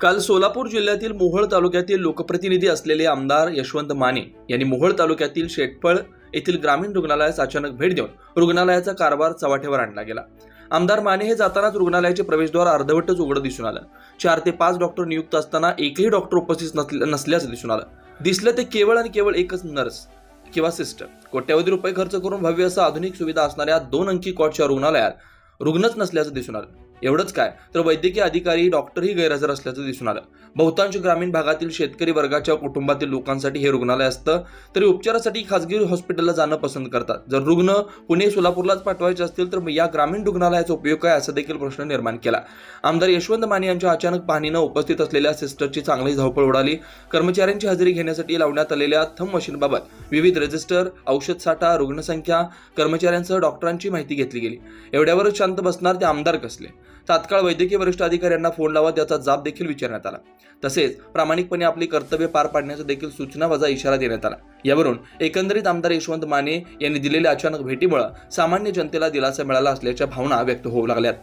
काल सोलापूर जिल्ह्यातील मोहोळ तालुक्यातील लोकप्रतिनिधी असलेले आमदार यशवंत माने यांनी मोहोळ तालुक्यातील शेटफळ येथील ग्रामीण रुग्णालयास अचानक भेट देऊन रुग्णालयाचा कारभार चव्हाट्यावर आणला गेला. आमदार माने हे जातानाच रुग्णालयाचे प्रवेशद्वार अर्धवटच उघडं दिसून आलं. चार ते पाच डॉक्टर नियुक्त असताना एकही डॉक्टर उपस्थित नसल्याचं दिसून आलं. दिसलं ते केवळ आणि केवळ एकच नर्स किंवा सिस्टर. कोट्यवधी रुपये खर्च करून भव्य असं आधुनिक सुविधा असणाऱ्या दोन अंकी कॉटच्या रुग्णालयात रुग्णच नसल्याचं दिसून आलं. एवढंच काय? तर वैद्यकीय अधिकारी डॉक्टरही गैरहजर असल्याचं दिसून आलं. बहुतांश ग्रामीण भागातील शेतकरी वर्गाच्या कुटुंबातील लोकांसाठी हे रुग्णालय असतं तरी उपचारासाठी खासगी हॉस्पिटलला जाणं पसंत करतात. जर रुग्ण पुणे सोलापूरलाच पाठवायचे असतील तर या ग्रामीण रुग्णालयाचा उपयोग काय असा देखील प्रश्न निर्माण केला. आमदार यशवंत माने यांच्या अचानक पाहणीनं उपस्थित असलेल्या सिस्टरची चांगली धावपळ उडाली. कर्मचाऱ्यांची हजेरी घेण्यासाठी लावण्यात आलेल्या थंब मशीनबाबत विविध रजिस्टर औषध साठा रुग्णसंख्या कर्मचाऱ्यांसह डॉक्टरांची माहिती घेतली गेली. एवढ्यावरच शांत बसणार ते आमदार कसले? तात्काळ वैद्यकीय वरिष्ठ अधिकाऱ्यांना फोन लावा त्याचा जाब देखील विचारण्यात आला. तसेच प्रामाणिकपणे आपली कर्तव्य पार पाडण्याचा देखील सूचना वजा इशारा देण्यात आला. यावरून एकंदरीत आमदार यशवंत माने यांनी दिलेल्या अचानक भेटीमुळे सामान्य जनतेला दिलासा मिळाला असल्याच्या भावना व्यक्त होऊ लागल्यात.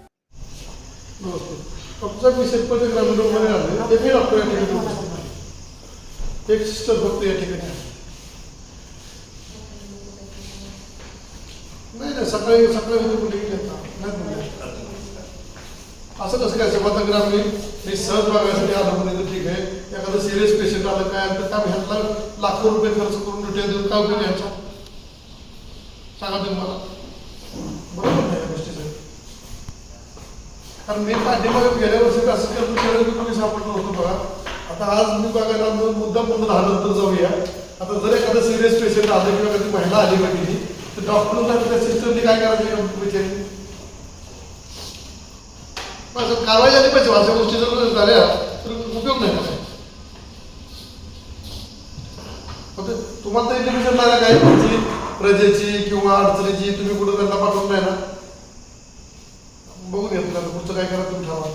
एक सिस्टर फक्त या ठिकाणी. नाही नाही सकाळी सकाळी म्हणजे उद्या मुली नाही. असं कसं काय आता ग्रामीण मी सहज बघायसाठी आलो म्हणजे ठीक आहे. एखादं सिरियस पेशंट आलं काय तर त्या ह्यातला लाखो रुपये खर्च करून रिटेल देऊन काय उपयोग घ्यायचा सांगा तुम्ही मला. बरोबर नाही या गोष्टीचं कारण मी पाठीमागे गेल्या वर्षी असं करतो केलं की कोणी सापडलं होतं बघा. आता आज मी बघायला मुद्दा मुद्दाम म्हणून दहा जाऊया. आता जर एखादं सिरियस पेशंट आलं किंवा एखादी महिला आली पाहिजे तर डॉक्टरला त्या सिस्टरने काय करायचं? विचारली. असं कारवाई झाली पाहिजे अशा गोष्टी जर झाल्या तर उपयोग नाही त्याचा. तुम्हाला तर इंडिकेशन नाही काय? तुमची प्रजेची किंवा अडचणीची तुम्ही कुठं त्यांना पाठवत नाही ना? बघून घेतलं पुढचं काय करा तुम्ही ठरवा.